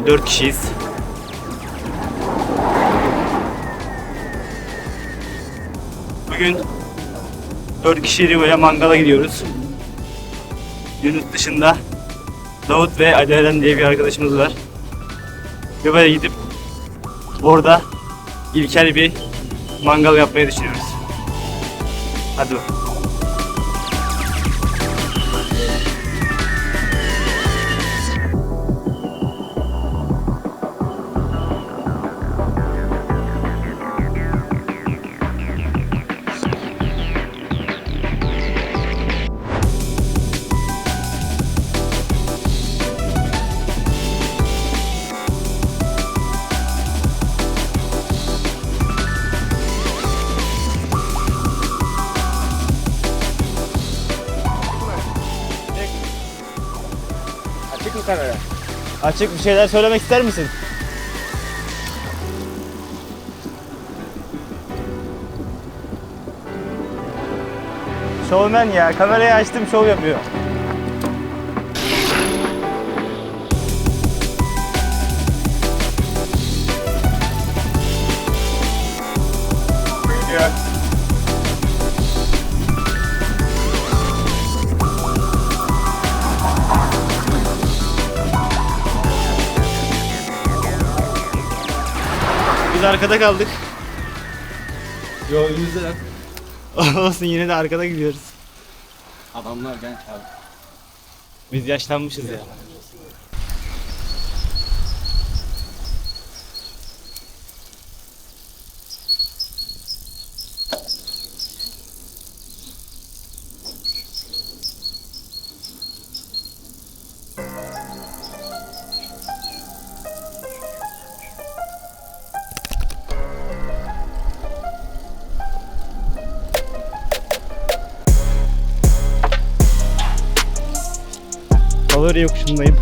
E, 4 kişiyiz. Bugün 4 kişi Riva'ya mangala gidiyoruz. Yunus dışında Davut ve Ali Eren diye bir arkadaşımız var. Riva'ya gidip orada ilkel bir mangal yapmayı düşünüyoruz. Hadi bakalım. Açık bir şeyler söylemek ister misin? Showman ya. Kamerayı açtım şov yapıyor. Arkada kaldık. Yo önümüzdeler. Olsun yine de arkada gidiyoruz. Adamlar genç abi. Biz yaşlanmışız ya. Favori yokuşundayım.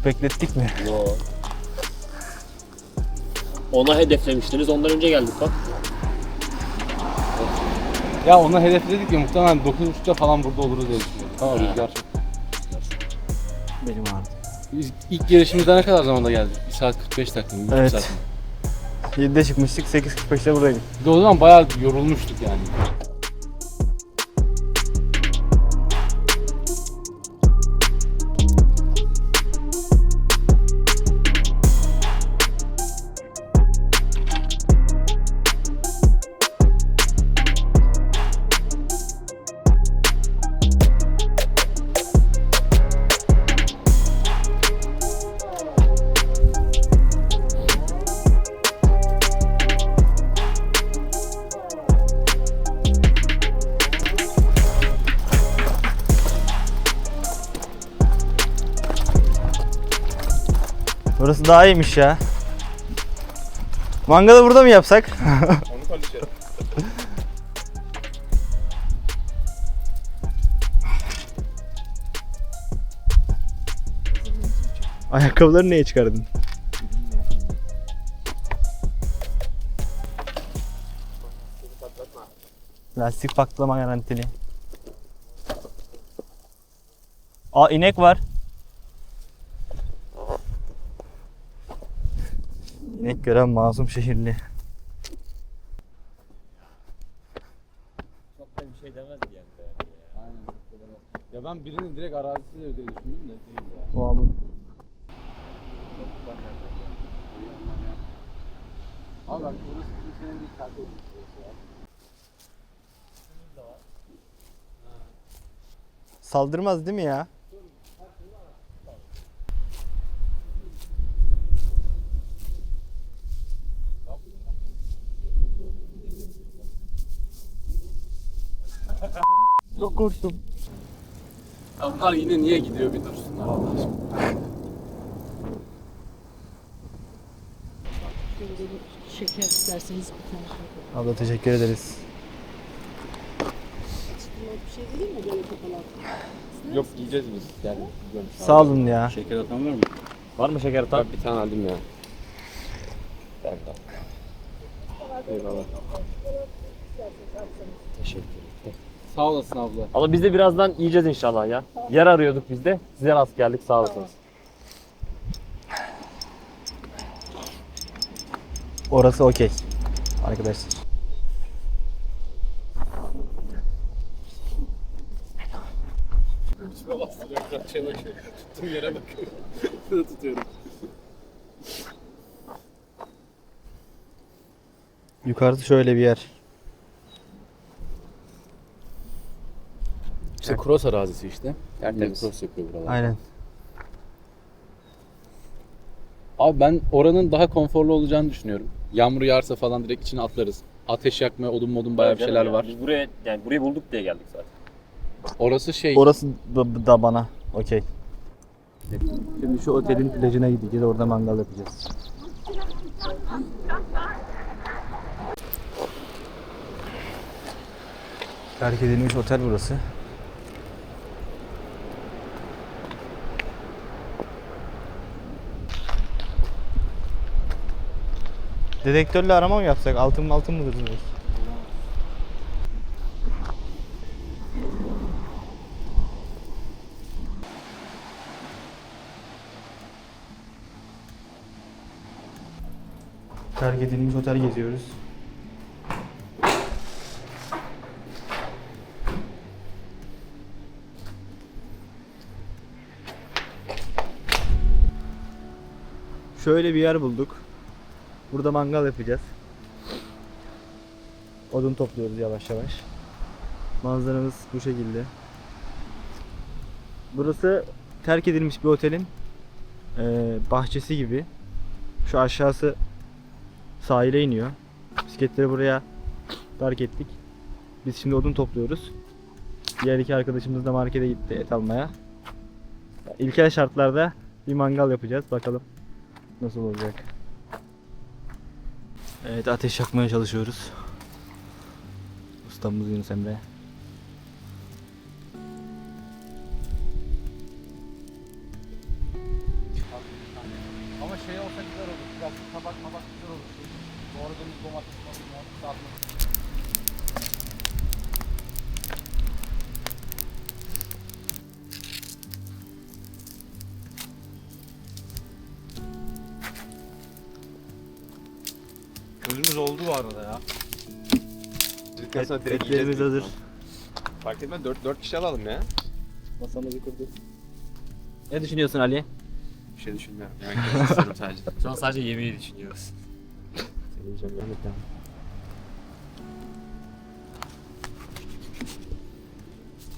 Çok beklettik mi? Yo. Ona hedeflemiştiniz. Ondan önce geldik bak. Ya ona hedefledik ya muhtemelen 9.30'da falan burada oluruz diye düşünüyorum. Tamam rüzgar çok. Benim ağrıdı. Biz ilk yarışımızda ne kadar zamanda geldik? 1 saat 45 dakika mı? Evet. Saat mi? 7'de çıkmıştık 8.45'te buradaydım. Bir de o zaman bayağı yorulmuştuk yani. Daha iyiymiş ya. Mangalı burada mı yapsak? Onu konuşuyorum. Ayakkabıları niye çıkardın? Lastik patlama garantili. Aa inek var. İnek gören masum şehirli. Çok da bir şey demez yani. Aynen. Ya ben birinin direkt arazisi diye düşündüm de değil ya. O abi. Bak burası kimsenin olmuş burası ya. Saldırmaz değil mi ya? Çok korktum. Ya bunlar yine niye gidiyor bir dursunlar Allah aşkına. Şöyle bir şeker isterseniz bir tane şeker. Abla teşekkür ederiz. Bunlar bir şey değil mi böyle kafalar? Yok yiyeceğiz biz. Yani. Sağ olun ya. Şeker atan var mı? Var mı şeker atan? Ben bir tane aldım ya. Ben de. Eyvallah. Teşekkür Sağ olasın abla. Ama biz de birazdan yiyeceğiz inşallah ya. Yer arıyorduk biz de. Size rast geldik sağ olasınız. Orası okey. Arkadaşlar. Bakıyor. Tuttuğum yere bakıyorum. Tutuyorum. Yukarısı şöyle bir yer. İşte cross arazisi işte. Tertemiz. cross yapıyor buralar. Aynen. Abi ben oranın daha konforlu olacağını düşünüyorum. Yağmur yağarsa falan direkt içine atlarız. Ateş yakma, odun modun bayağı bir şeyler var. Biz buraya yani burayı bulduk diye geldik zaten. Orası şey, Orası da, da bana. Okey. Şimdi şu otelin plajına gideceğiz. Orada mangal yapacağız. Terk edilmiş otel burası. Dedektörle arama mı yapsak? Altın mı altın mıdır belki? Terk edilmiş otel geziyoruz. Şöyle bir yer bulduk. Burada mangal yapacağız. Odun topluyoruz yavaş yavaş. Manzaramız bu şekilde. Burası terk edilmiş bir otelin eee, bahçesi gibi. Şu aşağısı sahile iniyor. Bisikletleri buraya park ettik. Biz şimdi odun topluyoruz. Diğer iki arkadaşımız da markete gitti et almaya. İlkel şartlarda bir mangal yapacağız. Bakalım nasıl olacak. Evet ateş yakmaya çalışıyoruz. Ustamız Yunus Emre. Ama şey olsa güzel olur. Biraz tabak tabak güzel olur. Doğradığımız domates falan sarma. Gözümüz oldu bu arada ya. Et, etlerimiz hazır. Fark etmez 4, 4 kişi alalım ya. Masamızı kurduk. Ne düşünüyorsun Ali? Bir şey düşünmüyorum. İstiyorum sadece. Şu an sadece yemeği düşünüyoruz.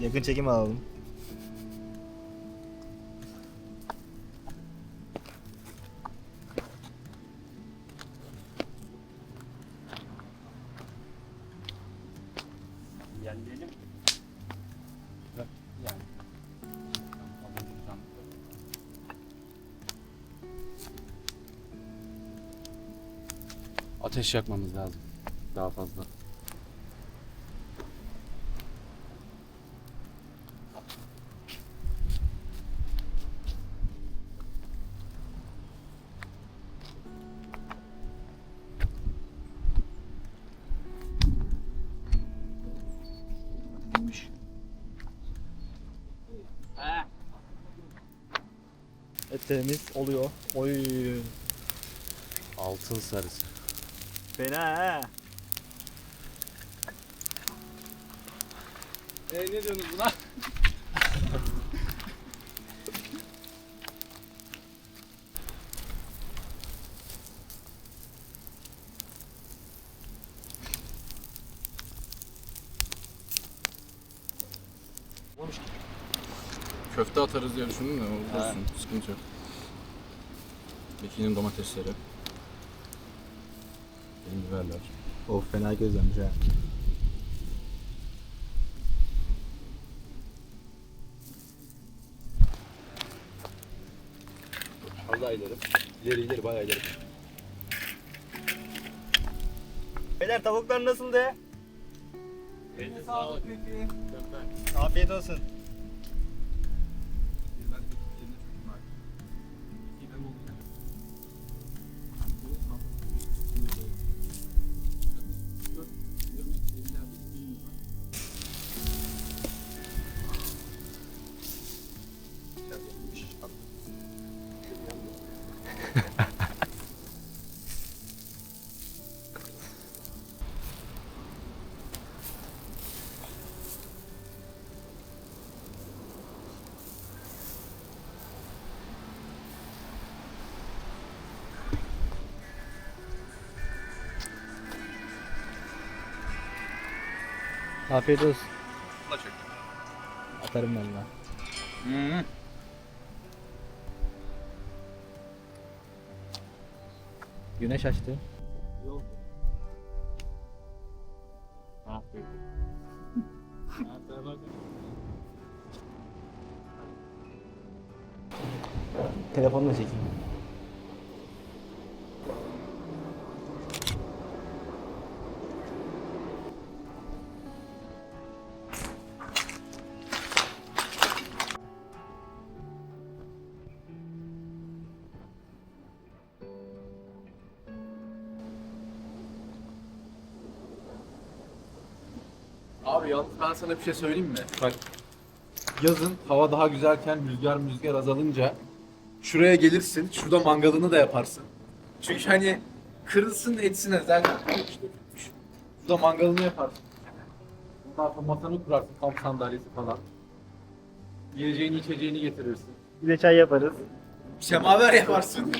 Yakın çekim alalım. Ateş yakmamız lazım. Daha fazla. Etlerimiz oluyor. Oy. Altın sarısı. Fena ha. E ne diyorsunuz buna? Köfte atarız diye düşündüm de olsun. Sıkıntı yok. Ekinin domatesleri. Biberler. Of fena gözlenmiş ha. Allah ileri. İleri ileri bayağı ileri. Beyler tavuklar nasıldı? Afiyet olsun. Afiyet olsun. Atarım ben de. Hmm. Güneş açtı. Telefonla çekeyim. Sana bir şey söyleyeyim mi? Bak yazın hava daha güzelken rüzgar rüzgar azalınca şuraya gelirsin, şurada mangalını da yaparsın. Çünkü hani kırılsın etsin zaten işte. Şurada mangalını yaparsın. Ondan sonra masanı kurarsın, kamp sandalyesi falan. Yiyeceğini içeceğini getirirsin. Bir de çay yaparız. Semaver yaparsın.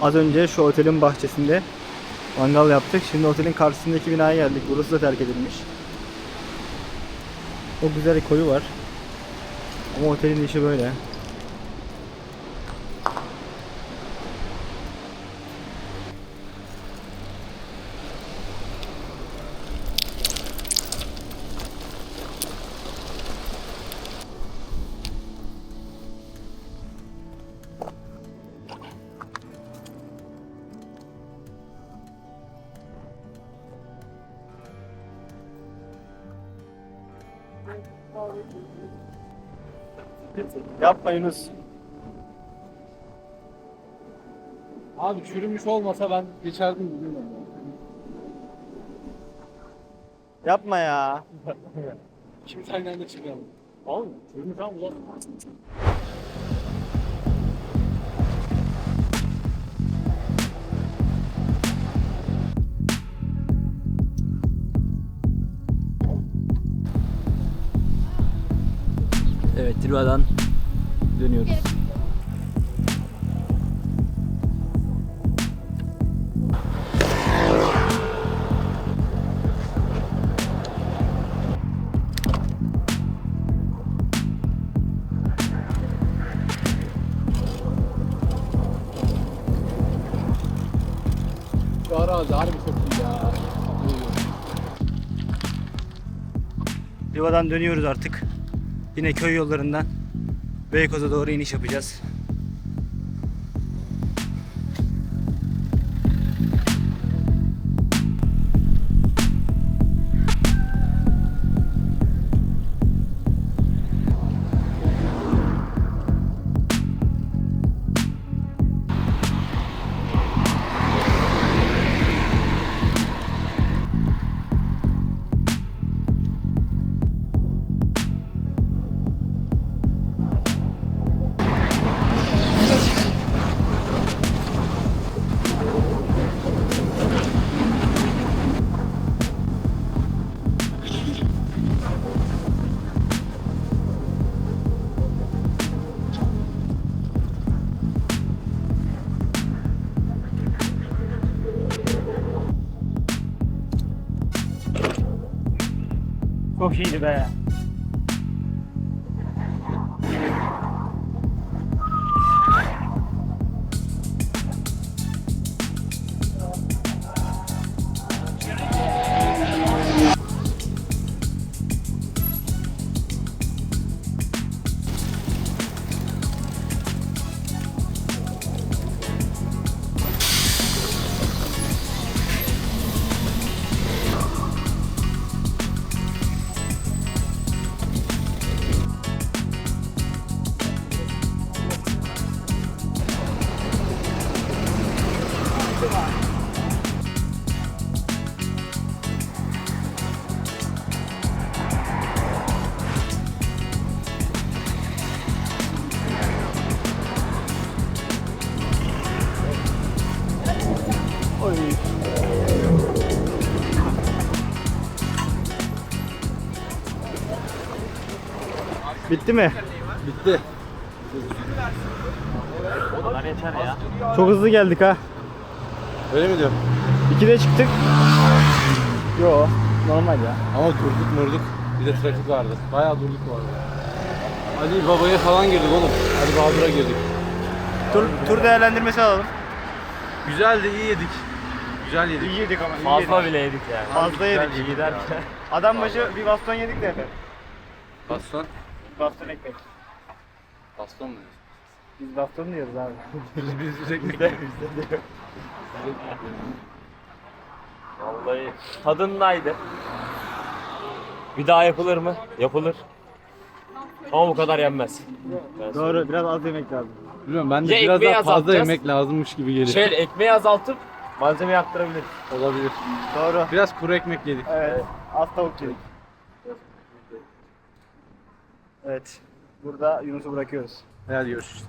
Az önce şu otelin bahçesinde mangal yaptık. Şimdi otelin karşısındaki binaya geldik. Burası da terk edilmiş. O güzel koyu var. Ama otelin işi böyle. Yapma Yunus. Abi çürümüş olmasa ben geçerdim bugün. Yapma ya. Şimdi aynı anda çıkalım. Oğlum çürümüş ama ulan. Evet Triva'dan dönüyoruz. Evet. Arazi harbi çok. Riva'dan dönüyoruz artık. Yine köy yollarından Beykoz'a doğru iniş yapacağız. Çok iyiydi be. Bitti mi? Bitti. Bunlar yeter ya. Çok hızlı geldik ha. Öyle mi diyor? 2'de çıktık. Yo, normal ya. Ama durduk murduk. Bir de trafik vardı. Bayağı durduk arada. Ali Baba'ya falan girdik oğlum. Ali Bahadır'a girdik. Tur, tur değerlendirmesi alalım. Güzeldi, iyi yedik. Güzel yedik. İyi yedik ama iyi Fazla yedik. bile yedik yani. Fazla yedik. İyi derken. Adam başı bir baston yedik de. Baston. Baston ekmek. Baston mu? Biz baston diyoruz abi. Biz biz ekmek. Vallahi tadındaydı. Bir daha yapılır mı? Yapılır. Ama bu kadar yenmez. Ben Doğru, biraz az yemek lazım. Bilmiyorum ben de Ya biraz ekmeği daha fazla azaltacağız. yemek lazımmış gibi geliyor. Şöyle ekmeği azaltıp malzemeyi arttırabiliriz. Olabilir. Doğru. Biraz kuru ekmek yedik. Evet, az tavuk yedik. Evet, burada Yunus'u bırakıyoruz. Hadi görüşürüz.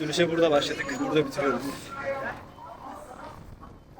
Sürüşe burada başladık, burada bitiriyoruz.